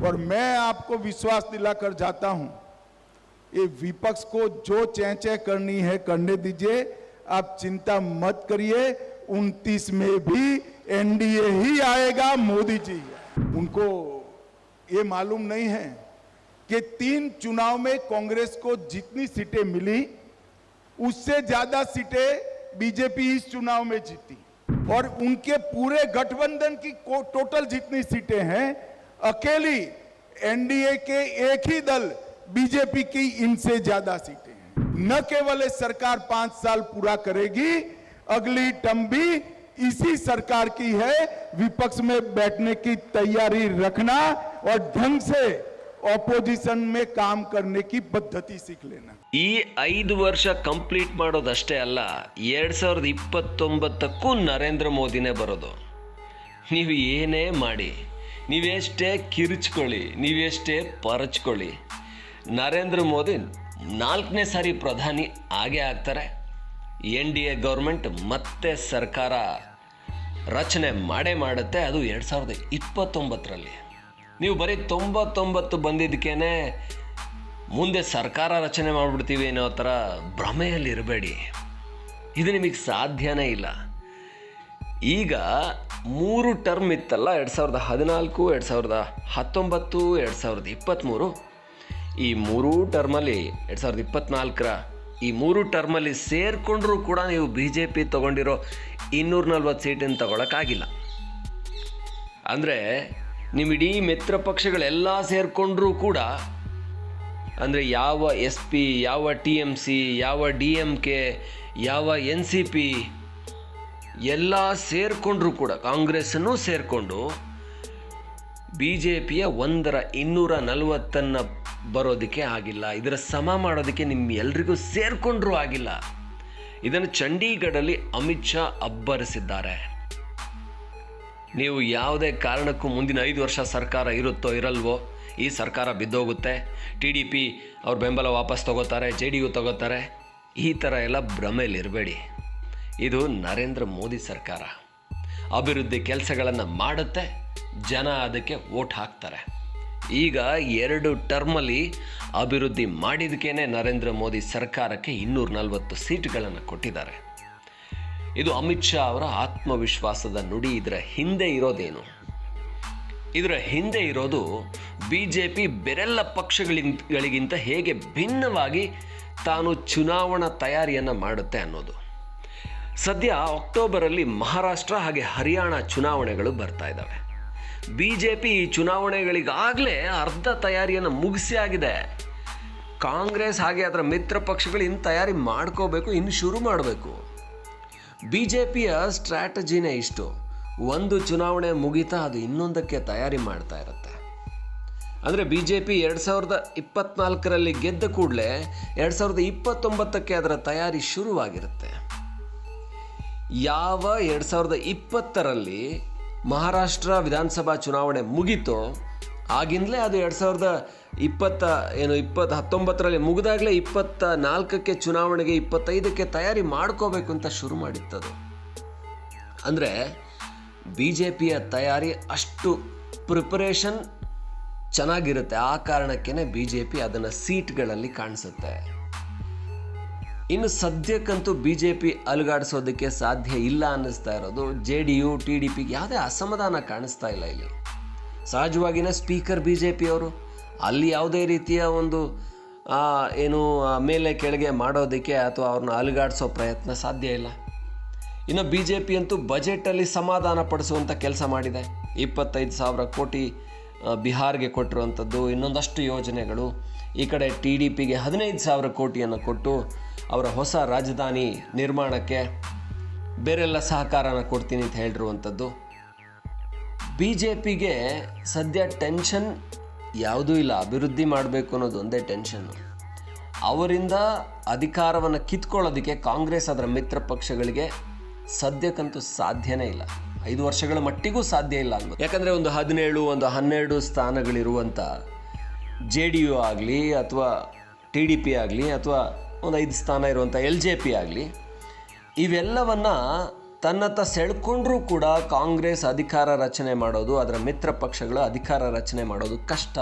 और मैं आपको विश्वास दिलाकर जाता हूँ, ये विपक्ष को जो चैचे करनी है करने दीजिए। आप चिंता मत करिए 29 में भी एनडीए ही आएगा मोदी जी। उनको ये मालूम नहीं है कि तीन चुनाव में कांग्रेस को जितनी सीटें मिली, उससे ज़्यादा सीटें बीजेपी इस चुनाव में जीती। और उनके पूरे गठबंधन की टोटल जितनी सीटें हैं अकेली एनडीए के एक ही दल बीजेपी की इनसे ज्यादा सीटें हैं न केवल ये सरकार पांच साल पूरा करेगी अगली टर्म भी इसी सरकार की है विपक्ष में बैठने की तैयारी रखना और ढंग से ऑपोजिशन में काम करने की पद्धति सीख लेना ಈ ಐದು ವರ್ಷ ಕಂಪ್ಲೀಟ್ ಮಾಡೋದಷ್ಟೇ ಅಲ್ಲ ಎರಡು ಸಾವಿರದ ಇಪ್ಪತ್ತೊಂಬತ್ತಕ್ಕೂ ನರೇಂದ್ರ ಮೋದಿನೇ ಬರೋದು ನೀವು ಏನೇ ಮಾಡಿ ನೀವೆಷ್ಟೇ ಕಿರಿಚ್ಕೊಳ್ಳಿ, ನೀವೆಷ್ಟೇ ಪರಚ್ಕೊಳ್ಳಿ. ನರೇಂದ್ರ ಮೋದಿ ನಾಲ್ಕನೇ ಸಾರಿ ಪ್ರಧಾನಿ ಆಗೇ ಆಗ್ತಾರೆ. ಎನ್ ಡಿ ಎ ಗೌರ್ಮೆಂಟ್ ಮತ್ತೆ ಸರ್ಕಾರ ರಚನೆ ಮಾಡೇ ಮಾಡುತ್ತೆ, ಅದು ಎರಡು ಸಾವಿರದ ಇಪ್ಪತ್ತೊಂಬತ್ತರಲ್ಲಿ. ನೀವು ಬರೀ ತೊಂಬತ್ತೊಂಬತ್ತು ಬಂದಿದ್ದಕ್ಕೇ ಮುಂದೆ ಸರ್ಕಾರ ರಚನೆ ಮಾಡಿಬಿಡ್ತೀವಿ ಅನ್ನೋ ಥರ ಭ್ರಮೆಯಲ್ಲಿ ಇರಬೇಡಿ ಇದು ನಿಮಗೆ ಸಾಧ್ಯನೇ ಇಲ್ಲ. ಈಗ ಮೂರು ಟರ್ಮ್ ಇತ್ತಲ್ಲ, ಎರಡು ಸಾವಿರದ ಹದಿನಾಲ್ಕು, ಎರಡು ಸಾವಿರದ ಹತ್ತೊಂಬತ್ತು, ಎರಡು ಸಾವಿರದ ಇಪ್ಪತ್ತ್ಮೂರು ಈ ಮೂರೂ ಟರ್ಮಲ್ಲಿ, ಎರಡು ಸಾವಿರದ ಇಪ್ಪತ್ತ್ನಾಲ್ಕರ ಈ ಮೂರು ಟರ್ಮಲ್ಲಿ ಸೇರಿಕೊಂಡ್ರೂ ಕೂಡ ನೀವು ಬಿ ಜೆ ಪಿ ತೊಗೊಂಡಿರೋ ಇನ್ನೂರ ನಲ್ವತ್ತು ಸೀಟನ್ನು ತಗೊಳಕ್ಕಾಗಿಲ್ಲ. ಅಂದರೆ ನಿಮ್ಮ ಇಡೀ ಮಿತ್ರ ಪಕ್ಷಗಳೆಲ್ಲ ಸೇರಿಕೊಂಡ್ರೂ ಕೂಡ, ಅಂದರೆ ಯಾವ ಎಸ್ ಪಿ ಯಾವ ಟಿ ಎಂ ಸಿ ಯಾವ ಡಿ ಎಂ ಕೆ ಯಾವ ಎನ್ ಸಿ ಪಿ ಎಲ್ಲ ಸೇರಿಕೊಂಡ್ರೂ ಕೂಡ, ಕಾಂಗ್ರೆಸ್ಸನ್ನು ಸೇರಿಕೊಂಡು ಬಿ ಜೆ ಪಿಯ ಒಂದರ ಇನ್ನೂರ ನಲವತ್ತನ್ನು ಬರೋದಕ್ಕೆ ಆಗಿಲ್ಲ. ಇದರ ಸಮ ಮಾಡೋದಕ್ಕೆ ನಿಮ್ಮ ಎಲ್ರಿಗೂ ಸೇರಿಕೊಂಡ್ರೂ ಆಗಿಲ್ಲ. ಇದನ್ನು ಚಂಡೀಗಢಲ್ಲಿ ಅಮಿತ್ ಶಾ ಅಬ್ಬರಿಸಿದ್ದಾರೆ. ನೀವು ಯಾವುದೇ ಕಾರಣಕ್ಕೂ ಮುಂದಿನ ಐದು ವರ್ಷ ಸರ್ಕಾರ ಇರುತ್ತೋ ಇರಲ್ವೋ, ಈ ಸರ್ಕಾರ ಬಿದ್ದೋಗುತ್ತೆ. ಟಿ ಡಿ ಪಿ ಅವ್ರ ಬೆಂಬಲ ವಾಪಸ್ ತಗೋತಾರೆ, ಜೆ ಡಿ ಯು ತಗೋತಾರೆ. ಈ ಥರ ಎಲ್ಲ ಭ್ರಮೆಯಲ್ಲಿರಬೇಡಿ. ಇದು ನರೇಂದ್ರ ಮೋದಿ ಸರ್ಕಾರ. ಅಭಿವೃದ್ಧಿ ಕೆಲಸಗಳನ್ನು ಮಾಡುತ್ತೆ, ಜನ ಅದಕ್ಕೆ ವೋಟ್ ಹಾಕ್ತಾರೆ. ಈಗ ಎರಡು ಟರ್ಮಲ್ಲಿ ಅಭಿವೃದ್ಧಿ ಮಾಡಿದಕ್ಕೇನೆ ನರೇಂದ್ರ ಮೋದಿ ಸರ್ಕಾರಕ್ಕೆ ಇನ್ನೂರ ನಲವತ್ತು ಸೀಟ್ಗಳನ್ನು ಕೊಟ್ಟಿದ್ದಾರೆ. ಇದು ಅಮಿತ್ ಶಾ ಅವರ ಆತ್ಮವಿಶ್ವಾಸದ ನುಡಿ, ಇದರ ಹಿಂದೆ ಇರೋದೇನು? ಇದರ ಹಿಂದೆ ಇರೋದು ಬಿ ಜೆ ಪಿ ಬೆರೆಲ್ಲ ಪಕ್ಷಗಳಿಗಿಂತ ಹೇಗೆ ಭಿನ್ನವಾಗಿ ತಾನು ಚುನಾವಣಾ ತಯಾರಿಯನ್ನು ಮಾಡುತ್ತೆ ಅನ್ನೋದು. ಸದ್ಯ ಅಕ್ಟೋಬರಲ್ಲಿ ಮಹಾರಾಷ್ಟ್ರ ಹಾಗೆ ಹರಿಯಾಣ ಚುನಾವಣೆಗಳು ಬರ್ತಾ ಇದ್ದಾವೆ ಬಿ ಜೆ ಪಿ ಈ ಚುನಾವಣೆಗಳಿಗಾಗಲೇ ಅರ್ಧ ತಯಾರಿಯನ್ನು ಮುಗಿಸಿ ಆಗಿದೆ. ಕಾಂಗ್ರೆಸ್ ಹಾಗೆ ಅದರ ಮಿತ್ರ ಪಕ್ಷಗಳು ಇನ್ನು ತಯಾರಿ ಮಾಡ್ಕೋಬೇಕು ಇನ್ನು ಶುರು ಮಾಡಬೇಕು. ಬಿ ಜೆ ಪಿಯ ಸ್ಟ್ರಾಟಜಿನೇ ಇಷ್ಟು. ಒಂದು ಚುನಾವಣೆ ಮುಗಿತಾ ಅದು ಇನ್ನೊಂದಕ್ಕೆ ತಯಾರಿ ಮಾಡ್ತಾ ಇರುತ್ತೆ. ಅಂದರೆ ಬಿ ಜೆ ಪಿ ಎರಡು ಸಾವಿರದ ಇಪ್ಪತ್ನಾಲ್ಕರಲ್ಲಿ ಗೆದ್ದ ಕೂಡಲೇ ಎರಡು ಸಾವಿರದ ಇಪ್ಪತ್ತೊಂಬತ್ತಕ್ಕೆ ಅದರ ತಯಾರಿ ಶುರುವಾಗಿರುತ್ತೆ. ಯಾವ ಎರಡು ಸಾವಿರದ ಇಪ್ಪತ್ತರಲ್ಲಿ ಮಹಾರಾಷ್ಟ್ರ ವಿಧಾನಸಭಾ ಚುನಾವಣೆ ಮುಗೀತೋ, ಆಗಿಂದಲೇ ಅದು ಎರಡು ಸಾವಿರದ ಇಪ್ಪತ್ತ, ಏನು, ಇಪ್ಪತ್ತು ಹತ್ತೊಂಬತ್ತರಲ್ಲಿ ಮುಗಿದಾಗಲೇ ಇಪ್ಪತ್ತ ನಾಲ್ಕಕ್ಕೆ ಚುನಾವಣೆಗೆ ಇಪ್ಪತ್ತೈದಕ್ಕೆ ತಯಾರಿ ಮಾಡ್ಕೋಬೇಕು ಅಂತ ಶುರು ಮಾಡಿತ್ತದು. ಅಂದರೆ ಬಿ ಜೆ ಪಿಯ ತಯಾರಿ ಅಷ್ಟು ಪ್ರಿಪರೇಷನ್ ಚೆನ್ನಾಗಿರುತ್ತೆ. ಆ ಕಾರಣಕ್ಕೇ ಬಿ ಜೆ ಪಿ ಅದನ್ನು ಸೀಟ್ಗಳಲ್ಲಿ ಕಾಣಿಸುತ್ತೆ. ಇನ್ನು ಸದ್ಯಕ್ಕಂತೂ ಬಿ ಜೆ ಪಿ ಅಲುಗಾಡಿಸೋದಕ್ಕೆ ಸಾಧ್ಯ ಇಲ್ಲ ಅನ್ನಿಸ್ತಾ ಇರೋದು J D U T D ಪಿಗೆ ಯಾವುದೇ ಅಸಮಾಧಾನ ಕಾಣಿಸ್ತಾ ಇಲ್ಲ ಇಲ್ಲಿ. ಸಹಜವಾಗಿನೇ ಸ್ಪೀಕರ್ ಬಿ ಜೆ ಪಿಯವರು ಅಲ್ಲಿ ಯಾವುದೇ ರೀತಿಯ ಒಂದು ಏನು ಮೇಲೆ ಕೆಳಗೆ ಮಾಡೋದಕ್ಕೆ ಅಥವಾ ಅವ್ರನ್ನ ಅಲುಗಾಡಿಸೋ ಪ್ರಯತ್ನ ಸಾಧ್ಯ ಇಲ್ಲ. ಇನ್ನು ಬಿ ಜೆ ಪಿ ಅಂತೂ ಬಜೆಟಲ್ಲಿ ಸಮಾಧಾನ ಪಡಿಸುವಂಥ ಕೆಲಸ ಮಾಡಿದೆ. ಇಪ್ಪತ್ತೈದು ಸಾವಿರ ಕೋಟಿ ಬಿಹಾರ್ಗೆ ಕೊಟ್ಟಿರುವಂಥದ್ದು ಇನ್ನೊಂದಷ್ಟು ಯೋಜನೆಗಳು. ಈ ಕಡೆ ಟಿ ಡಿ ಪಿಗೆ ಹದಿನೈದು ಸಾವಿರ ಕೋಟಿಯನ್ನು ಕೊಟ್ಟು ಅವರ ಹೊಸ ರಾಜಧಾನಿ ನಿರ್ಮಾಣಕ್ಕೆ ಬೇರೆಲ್ಲ ಸಹಕಾರನ ಕೊಡ್ತೀನಿ ಅಂತ ಹೇಳಿರುವಂಥದ್ದು. ಬಿ ಜೆ ಪಿಗೆ ಸದ್ಯ ಟೆನ್ಷನ್ ಯಾವುದೂ ಇಲ್ಲ. ಅಭಿವೃದ್ಧಿ ಮಾಡಬೇಕು ಅನ್ನೋದು ಒಂದೇ ಟೆನ್ಷನ್ನು ಅವರಿಂದ ಅಧಿಕಾರವನ್ನು ಕಿತ್ಕೊಳ್ಳೋದಕ್ಕೆ ಕಾಂಗ್ರೆಸ್ ಅದರ ಮಿತ್ರ ಪಕ್ಷಗಳಿಗೆ ಸದ್ಯಕ್ಕಂತೂ ಸಾಧ್ಯನೇ ಇಲ್ಲ. ಐದು ವರ್ಷಗಳ ಮಟ್ಟಿಗೂ ಸಾಧ್ಯ ಇಲ್ಲ ಅನ್ಬೋದು ಯಾಕಂದರೆ ಒಂದು ಹದಿನೇಳು, ಒಂದು ಹನ್ನೆರಡು ಸ್ಥಾನಗಳಿರುವಂಥ ಜೆ ಡಿ ಯು ಆಗಲಿ ಅಥವಾ ಟಿ ಡಿ ಪಿ ಆಗಲಿ ಅಥವಾ ಒಂದು ಐದು ಸ್ಥಾನ ಇರುವಂಥ ಎಲ್ ಜೆ ಪಿ ಆಗಲಿ, ಇವೆಲ್ಲವನ್ನು ತನ್ನತ್ತ ಸೆಳ್ಕೊಂಡ್ರೂ ಕೂಡ ಕಾಂಗ್ರೆಸ್ ಅಧಿಕಾರ ರಚನೆ ಮಾಡೋದು, ಅದರ ಮಿತ್ರ ಪಕ್ಷಗಳು ಅಧಿಕಾರ ರಚನೆ ಮಾಡೋದು ಕಷ್ಟ.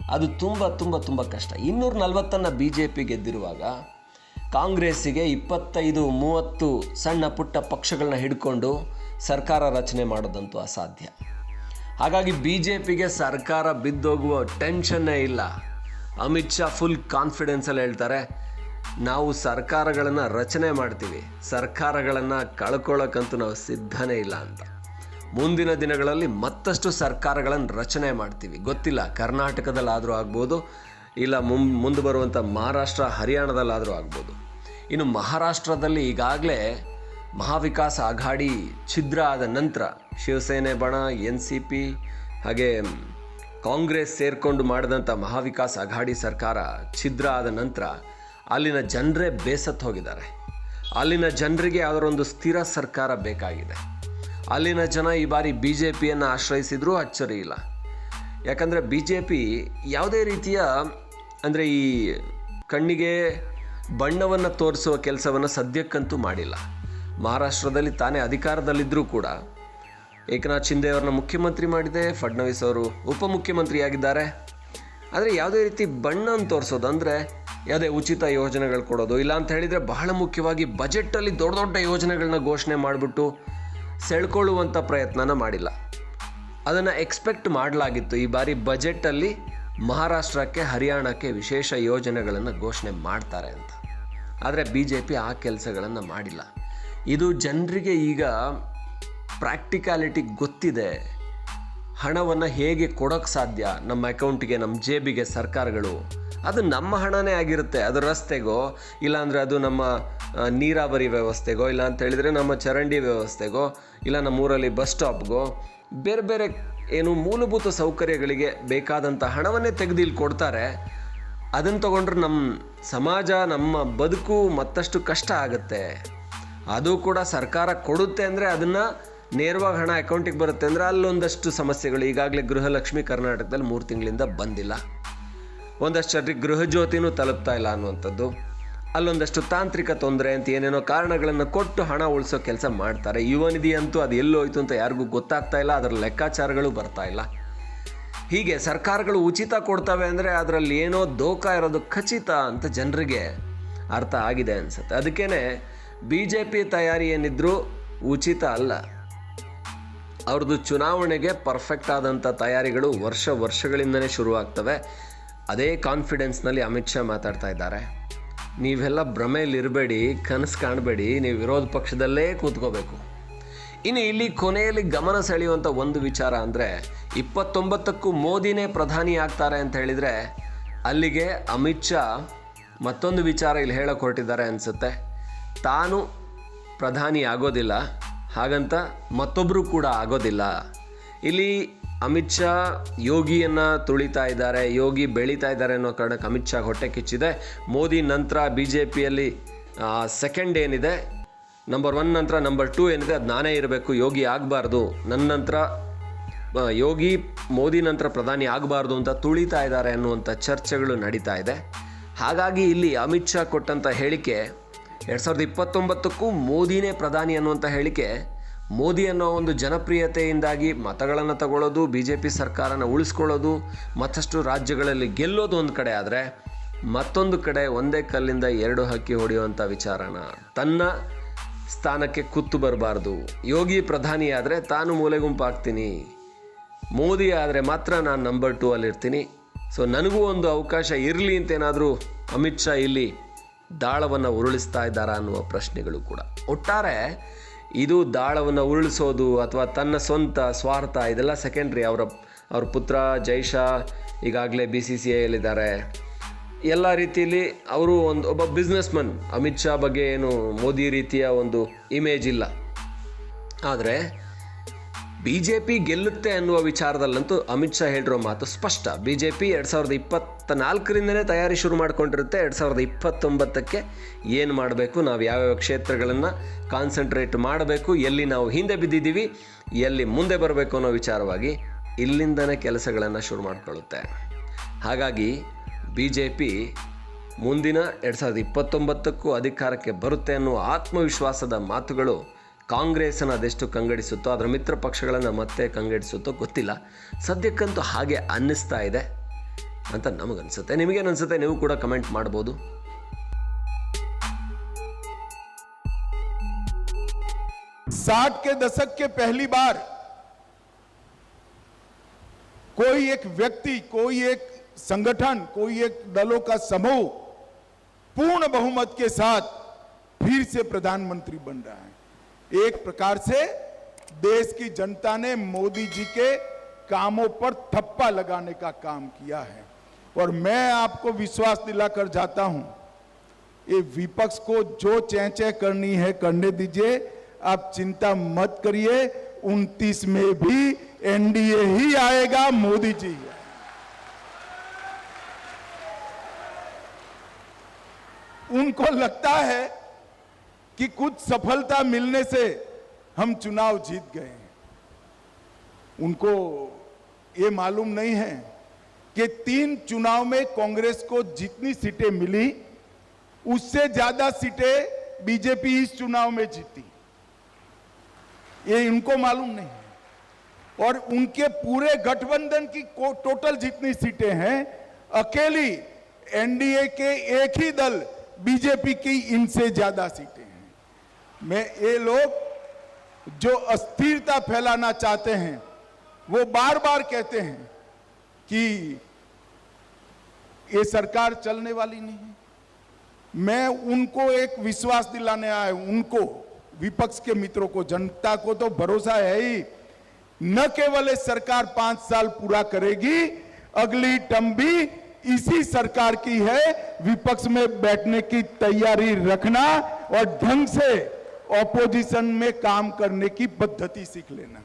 ಅದು ತುಂಬ ತುಂಬ ತುಂಬ ಕಷ್ಟ. ಇನ್ನೂರ ನಲವತ್ತನ್ನು ಬಿ ಜೆ ಪಿ ಗೆದ್ದಿರುವಾಗ ಕಾಂಗ್ರೆಸ್ಸಿಗೆ ಇಪ್ಪತ್ತೈದು, ಮೂವತ್ತು ಸಣ್ಣ ಪುಟ್ಟ ಪಕ್ಷಗಳನ್ನ ಹಿಡ್ಕೊಂಡು ಸರ್ಕಾರ ರಚನೆ ಮಾಡೋದಂತೂ ಅಸಾಧ್ಯ. ಹಾಗಾಗಿ ಬಿ ಜೆ ಪಿಗೆ ಸರ್ಕಾರ ಬಿದ್ದೋಗುವ ಟೆನ್ಷನ್ನೇ ಇಲ್ಲ. ಅಮಿತ್ ಶಾ ಫುಲ್ ಕಾನ್ಫಿಡೆನ್ಸಲ್ಲಿ ಹೇಳ್ತಾರೆ, ನಾವು ಸರ್ಕಾರಗಳನ್ನು ರಚನೆ ಮಾಡ್ತೀವಿ, ಸರ್ಕಾರಗಳನ್ನು ಕಳ್ಕೊಳ್ಳೋಕ್ಕಂತೂ ನಾವು ಸಿದ್ಧನೇ ಇಲ್ಲ ಅಂತ. ಮುಂದಿನ ದಿನಗಳಲ್ಲಿ ಮತ್ತಷ್ಟು ಸರ್ಕಾರಗಳನ್ನು ರಚನೆ ಮಾಡ್ತೀವಿ. ಗೊತ್ತಿಲ್ಲ, ಕರ್ನಾಟಕದಲ್ಲಾದರೂ ಆಗ್ಬೋದು, ಇಲ್ಲ ಮುಂ ಮುಂದೆ ಬರುವಂಥ ಮಹಾರಾಷ್ಟ್ರ, ಹರಿಯಾಣದಲ್ಲಾದರೂ ಆಗ್ಬೋದು. ಇನ್ನು ಮಹಾರಾಷ್ಟ್ರದಲ್ಲಿ ಈಗಾಗಲೇ ಮಹಾವಿಕಾಸ್ ಅಘಾಡಿ ಛಿದ್ರ ಆದ ನಂತರ ಶಿವಸೇನೆ, ಬಣ ಎನ್ ಸಿ ಪಿ ಹಾಗೆ ಕಾಂಗ್ರೆಸ್ ಸೇರಿಕೊಂಡು ಮಾಡಿದಂಥ ಮಹಾವಿಕಾಸ್ ಅಘಾಡಿ ಸರ್ಕಾರ ಛಿದ್ರ ಆದ ನಂತರ ಅಲ್ಲಿನ ಜನರೇ ಬೇಸತ್ತು ಹೋಗಿದ್ದಾರೆ. ಅಲ್ಲಿನ ಜನರಿಗೆ ಅದರೊಂದು ಸ್ಥಿರ ಸರ್ಕಾರ ಬೇಕಾಗಿದೆ. ಅಲ್ಲಿನ ಜನ ಈ ಬಾರಿ ಬಿ ಜೆ ಪಿಯನ್ನು ಆಶ್ರಯಿಸಿದರೂ ಅಚ್ಚರಿ ಇಲ್ಲ. ಯಾಕಂದರೆ ಬಿ ಜೆ ಪಿ ಯಾವುದೇ ರೀತಿಯ ಅಂದರೆ ಈ ಕಣ್ಣಿಗೆ ಬಣ್ಣವನ್ನು ತೋರಿಸುವ ಕೆಲಸವನ್ನು ಸದ್ಯಕ್ಕಂತೂ ಮಾಡಿಲ್ಲ. ಮಹಾರಾಷ್ಟ್ರದಲ್ಲಿ ತಾನೇ ಅಧಿಕಾರದಲ್ಲಿದ್ದರೂ ಕೂಡ ಏಕನಾಥ್ ಶಿಂದೆ ಅವ್ರನ್ನ ಮುಖ್ಯಮಂತ್ರಿ ಮಾಡಿದೆ, ಫಡ್ನವೀಸ್ ಅವರು ಉಪಮುಖ್ಯಮಂತ್ರಿಯಾಗಿದ್ದಾರೆ. ಆದರೆ ಯಾವುದೇ ರೀತಿ ಬಣ್ಣವನ್ನು ತೋರಿಸೋದು ಅಂದರೆ ಯಾವುದೇ ಉಚಿತ ಯೋಜನೆಗಳು ಕೊಡೋದು. ಇಲ್ಲ ಅಂತ ಹೇಳಿದರೆ ಬಹಳ ಮುಖ್ಯವಾಗಿ ಬಜೆಟ್ಟಲ್ಲಿ ದೊಡ್ಡ ದೊಡ್ಡ ಯೋಜನೆಗಳನ್ನ ಘೋಷಣೆ ಮಾಡಿಬಿಟ್ಟು ಸೆಳ್ಕೊಳ್ಳುವಂಥ ಪ್ರಯತ್ನನ ಮಾಡಿಲ್ಲ. ಅದನ್ನು ಎಕ್ಸ್ಪೆಕ್ಟ್ ಮಾಡಲಾಗಿತ್ತು. ಈ ಬಾರಿ ಬಜೆಟ್ಟಲ್ಲಿ ಮಹಾರಾಷ್ಟ್ರಕ್ಕೆ, ಹರಿಯಾಣಕ್ಕೆ ವಿಶೇಷ ಯೋಜನೆಗಳನ್ನು ಘೋಷಣೆ ಮಾಡ್ತಾರೆ ಅಂತ. ಆದರೆ ಬಿ ಜೆ ಪಿ ಆ ಕೆಲಸಗಳನ್ನು ಮಾಡಿಲ್ಲ. ಇದು ಜನರಿಗೆ ಈಗ ಪ್ರಾಕ್ಟಿಕ್ಯಾಲಿಟಿ ಗೊತ್ತಿದೆ. ಹಣವನ್ನು ಹೇಗೆ ಕೊಡೋಕ್ಕೆ ಸಾಧ್ಯ? ನಮ್ಮ ಅಕೌಂಟಿಗೆ, ನಮ್ಮ ಜೇಬಿಗೆ ಸರ್ಕಾರಗಳು. ಅದು ನಮ್ಮ ಹಣನೇ ಆಗಿರುತ್ತೆ. ಅದು ರಸ್ತೆಗೋ, ಇಲ್ಲಾಂದರೆ ಅದು ನಮ್ಮ ನೀರಾವರಿ ವ್ಯವಸ್ಥೆಗೋ, ಇಲ್ಲ ಅಂತ ಹೇಳಿದರೆ ನಮ್ಮ ಚರಂಡಿ ವ್ಯವಸ್ಥೆಗೋ, ಇಲ್ಲ ನಮ್ಮೂರಲ್ಲಿ ಬಸ್ ಸ್ಟಾಪ್ಗೋ, ಬೇರೆ ಬೇರೆ ಏನು ಮೂಲಭೂತ ಸೌಕರ್ಯಗಳಿಗೆ ಬೇಕಾದಂಥ ಹಣವನ್ನೇ ತೆಗೆದು ಇಲ್ಲಿ ಕೊಡ್ತಾರೆ. ಅದನ್ನು ತಗೊಂಡ್ರೆ ನಮ್ಮ ಸಮಾಜ, ನಮ್ಮ ಬದುಕು ಮತ್ತಷ್ಟು ಕಷ್ಟ ಆಗುತ್ತೆ. ಅದು ಕೂಡ ಸರ್ಕಾರ ಕೊಡುತ್ತೆ ಅಂದರೆ ಅದನ್ನು ನೇರವಾಗಿ ಹಣ ಅಕೌಂಟಿಗೆ ಬರುತ್ತೆ ಅಂದರೆ ಅಲ್ಲೊಂದಷ್ಟು ಸಮಸ್ಯೆಗಳು. ಈಗಾಗಲೇ ಗೃಹಲಕ್ಷ್ಮಿ ಕರ್ನಾಟಕದಲ್ಲಿ ಮೂರು ತಿಂಗಳಿಂದ ಬಂದಿಲ್ಲ. ಒಂದಷ್ಟು ಜನರಿಗೆ ಗೃಹಜ್ಯೋತಿನೂ ತಲುಪ್ತಾ ಇಲ್ಲ ಅನ್ನುವಂಥದ್ದು. ಅಲ್ಲೊಂದಷ್ಟು ತಾಂತ್ರಿಕ ತೊಂದರೆ ಅಂತ ಏನೇನೋ ಕಾರಣಗಳನ್ನು ಕೊಟ್ಟು ಹಣ ಉಳಿಸೋ ಕೆಲಸ ಮಾಡ್ತಾರೆ. ಯುವ ನಿಧಿ ಅಂತೂ ಅದು ಎಲ್ಲೋಯ್ತು ಅಂತ ಯಾರಿಗೂ ಗೊತ್ತಾಗ್ತಾ ಇಲ್ಲ. ಅದರ ಲೆಕ್ಕಾಚಾರಗಳು ಬರ್ತಾ ಇಲ್ಲ. ಹೀಗೆ ಸರ್ಕಾರಗಳು ಉಚಿತ ಕೊಡ್ತವೆ ಅಂದರೆ ಅದರಲ್ಲಿ ಏನೋ ದೋಖ ಇರೋದು ಖಚಿತ ಅಂತ ಜನರಿಗೆ ಅರ್ಥ ಆಗಿದೆ ಅನಿಸುತ್ತೆ. ಅದಕ್ಕೇ ಬಿ ಜೆ ಪಿ ತಯಾರಿ ಏನಿದ್ರು ಉಚಿತ ಅಲ್ಲ. ಅವ್ರದ್ದು ಚುನಾವಣೆಗೆ ಪರ್ಫೆಕ್ಟ್ ಆದಂಥ ತಯಾರಿಗಳು ವರ್ಷ ವರ್ಷಗಳಿಂದನೇ ಶುರುವಾಗ್ತವೆ. ಅದೇ ಕಾನ್ಫಿಡೆನ್ಸ್ನಲ್ಲಿ ಅಮಿತ್ ಶಾ ಮಾತಾಡ್ತಾ ಇದ್ದಾರೆ. ನೀವೆಲ್ಲ ಭ್ರಮೆಯಲ್ಲಿರಬೇಡಿ ಕನಸು ಕಾಣಬೇಡಿ, ನೀವು ವಿರೋಧ ಪಕ್ಷದಲ್ಲೇ ಕೂತ್ಕೋಬೇಕು. ಇನ್ನು ಇಲ್ಲಿ ಕೊನೆಯಲ್ಲಿ ಗಮನ ಸೆಳೆಯುವಂಥ ಒಂದು ವಿಚಾರ ಅಂದರೆ, ಇಪ್ಪತ್ತೊಂಬತ್ತಕ್ಕೂ ಮೋದಿನೇ ಪ್ರಧಾನಿ ಆಗ್ತಾರೆ ಅಂತ ಹೇಳಿದರೆ, ಅಲ್ಲಿಗೆ ಅಮಿತ್ ಶಾ ಮತ್ತೊಂದು ವಿಚಾರ ಇಲ್ಲಿ ಹೇಳಕ್ಕೆ ಹೊರಟಿದ್ದಾರೆ ಅನಿಸುತ್ತೆ. ತಾನು ಪ್ರಧಾನಿ ಆಗೋದಿಲ್ಲ, ಹಾಗಂತ ಮತ್ತೊಬ್ಬರು ಕೂಡ ಆಗೋದಿಲ್ಲ. ಇಲ್ಲಿ ಅಮಿತ್ ಶಾ ಯೋಗಿಯನ್ನು ತುಳಿತಾ ಇದ್ದಾರೆ, ಯೋಗಿ ಬೆಳೀತಾ ಇದ್ದಾರೆ ಅನ್ನೋ ಕಾರಣಕ್ಕೆ ಅಮಿತ್ ಶಾ ಹೊಟ್ಟೆ ಕಿಚ್ಚಿದೆ. ಮೋದಿ ನಂತರ ಬಿ ಜೆ ಪಿಯಲ್ಲಿ ಸೆಕೆಂಡ್ ಏನಿದೆ? ನಂಬರ್ ಒನ್ ನಂತರ ನಂಬರ್ ಟೂ ಏನಿದೆ, ಅದು ನಾನೇ ಇರಬೇಕು, ಯೋಗಿ ಆಗಬಾರ್ದು. ನನ್ನ ನಂತರ ಯೋಗಿ ಮೋದಿ ನಂತರ ಪ್ರಧಾನಿ ಆಗಬಾರ್ದು ಅಂತ ತುಳಿತಾ ಇದ್ದಾರೆ ಅನ್ನುವಂಥ ಚರ್ಚೆಗಳು ನಡೀತಾ ಇದೆ. ಹಾಗಾಗಿ ಇಲ್ಲಿ ಅಮಿತ್ ಶಾ ಕೊಟ್ಟಂಥ ಹೇಳಿಕೆ ಎರಡು ಸಾವಿರದ ಇಪ್ಪತ್ತೊಂಬತ್ತಕ್ಕೂ ಮೋದಿನೇ ಪ್ರಧಾನಿ ಅನ್ನುವಂಥ ಹೇಳಿಕೆ. ಮೋದಿ ಅನ್ನೋ ಒಂದು ಜನಪ್ರಿಯತೆಯಿಂದಾಗಿ ಮತಗಳನ್ನು ತಗೊಳ್ಳೋದು ಬಿ ಜೆ ಪಿ ಸರ್ಕಾರನ ಉಳಿಸ್ಕೊಳ್ಳೋದು, ಮತ್ತಷ್ಟು ರಾಜ್ಯಗಳಲ್ಲಿ ಗೆಲ್ಲೋದು ಒಂದು ಕಡೆ ಆದರೆ ಮತ್ತೊಂದು ಕಡೆ ಒಂದೇ ಕಲ್ಲಿಂದ ಎರಡು ಹಕ್ಕಿ ಹೊಡೆಯುವಂಥ ವಿಚಾರನ. ತನ್ನ ಸ್ಥಾನಕ್ಕೆ ಕುತ್ತು ಬರಬಾರ್ದು. ಯೋಗಿ ಪ್ರಧಾನಿ ಆದರೆ ತಾನು ಮೂಲೆಗುಂಪಾಗ್ತೀನಿ ಮೋದಿ ಆದರೆ ಮಾತ್ರ ನಾನು ನಂಬರ್ ಟೂ ಅಲ್ಲಿರ್ತೀನಿ. ಸೊ ನನಗೂ ಒಂದು ಅವಕಾಶ ಇರಲಿ ಅಂತೇನಾದರೂ ಅಮಿತ್ ಶಾ ಇಲ್ಲಿ ದಾಳವನ್ನು ಉರುಳಿಸ್ತಾ ಇದ್ದಾರಾ ಅನ್ನುವ ಪ್ರಶ್ನೆಗಳು ಕೂಡ. ಒಟ್ಟಾರೆ ಇದು ದಾಳವನ್ನು ಉರುಳಿಸೋದು ಅಥವಾ ತನ್ನ ಸ್ವಂತ ಸ್ವಾರ್ಥ, ಇದೆಲ್ಲ ಸೆಕೆಂಡ್ರಿ ಅವರ, ಅವ್ರ ಪುತ್ರ ಜೈಶಾ ಈಗಾಗಲೇ ಬಿ ಸಿ ಸಿ ಐಯಲ್ಲಿದ್ದಾರೆ ಎಲ್ಲ ರೀತಿಯಲ್ಲಿ ಅವರು ಒಂದು ಒಬ್ಬ ಬಿಸ್ನೆಸ್ ಮನ್ ಅಮಿತ್ ಶಾ ಬಗ್ಗೆ ಏನು ಮೋದಿ ರೀತಿಯ ಒಂದು ಇಮೇಜ್ ಇಲ್ಲ. ಆದರೆ ಬಿ ಜೆ ಪಿ ಗೆಲ್ಲುತ್ತೆ ಅನ್ನುವ ವಿಚಾರದಲ್ಲಂತೂ ಅಮಿತ್ ಶಾ ಹೇಳಿರೋ ಮಾತು ಸ್ಪಷ್ಟ. ಬಿಜೆಪಿ ಎರಡು ಸಾವಿರದ ಇಪ್ಪತ್ತ ನಾಲ್ಕರಿಂದನೇ ತಯಾರಿ ಶುರು ಮಾಡಿಕೊಂಡಿರುತ್ತೆ. ಎರಡು ಸಾವಿರದ ಇಪ್ಪತ್ತೊಂಬತ್ತಕ್ಕೆ ಏನು ಮಾಡಬೇಕು? ನಾವು ಯಾವ್ಯಾವ ಕ್ಷೇತ್ರಗಳನ್ನು ಕಾನ್ಸಂಟ್ರೇಟ್ ಮಾಡಬೇಕು? ಎಲ್ಲಿ ನಾವು ಹಿಂದೆ ಬಿದ್ದಿದ್ದೀವಿ? ಎಲ್ಲಿ ಮುಂದೆ ಬರಬೇಕು ಅನ್ನೋ ವಿಚಾರವಾಗಿ ಇಲ್ಲಿಂದನೇ ಕೆಲಸಗಳನ್ನು ಶುರು ಮಾಡಿಕೊಳ್ಳುತ್ತೆ. ಹಾಗಾಗಿ ಬಿ ಜೆ ಪಿ ಮುಂದಿನ ಎರಡು ಸಾವಿರದ ಇಪ್ಪತ್ತೊಂಬತ್ತಕ್ಕೂ ಅಧಿಕಾರಕ್ಕೆ ಬರುತ್ತೆ ಅನ್ನುವ ಆತ್ಮವಿಶ್ವಾಸದ ಮಾತುಗಳು ಕಾಂಗ್ರೆಸ್ಸನ್ನು ಅದೆಷ್ಟು ಕಂಗಡಿಸುತ್ತೋ ಅದರ ಮಿತ್ರ ಪಕ್ಷಗಳನ್ನು ಮತ್ತೆ ಕಂಗಡಿಸುತ್ತೋ ಗೊತ್ತಿಲ್ಲ ಸದ್ಯಕ್ಕಂತೂ ಹಾಗೆ ಅನ್ನಿಸ್ತಾ ಇದೆ ಅಂತ ನಮಗನ್ಸುತ್ತೆ ನಿಮಗೇನು ಅನಿಸುತ್ತೆ ನೀವು ಕೂಡ ಕಮೆಂಟ್ ಮಾಡ್ಬೋದು साठ के दशक के पहली बार कोई एक व्यक्ति कोई एक संगठन कोई एक दलों का समूह पूर्ण बहुमत के साथ फिर से प्रधानमंत्री बन रहा है एक प्रकार से देश की जनता ने मोदी जी के कामों पर थप्पा लगाने का काम किया है और मैं आपको विश्वास दिलाकर जाता हूँ, ये विपक्ष को जो चैचे करनी है करने दीजिए आप चिंता मत करिए 29 में भी एनडीए ही आएगा मोदी जी। उनको लगता है कि कुछ सफलता मिलने से हम चुनाव जीत गए उनको ये मालूम नहीं है कि तीन चुनाव में कांग्रेस को जितनी सीटें मिली, उससे ज़्यादा सीटें बीजेपी इस चुनाव में जीती। ये इनको मालूम नहीं है। और उनके पूरे गठबंधन की टोटल जितनी सीटें हैं, अकेली एनडीए के एक ही दल बीजेपी की इनसे ज़्यादा सीटें मैं ये लोग जो अस्थिरता फैलाना चाहते हैं, वो बार बार कहते हैं कि ये सरकार चलने वाली नहीं है। मैं उनको एक विश्वास दिलाने आया हूँ, उनको, विपक्ष के मित्रों को, जनता को तो भरोसा है ही। न केवल ये सरकार पाँच साल पूरा करेगी, अगली टर्म भी इसी सरकार की है। विपक्ष में बैठने की तैयारी रखना और ढंग से ऑपोजिशन में काम करने की पद्धति सीख लेना।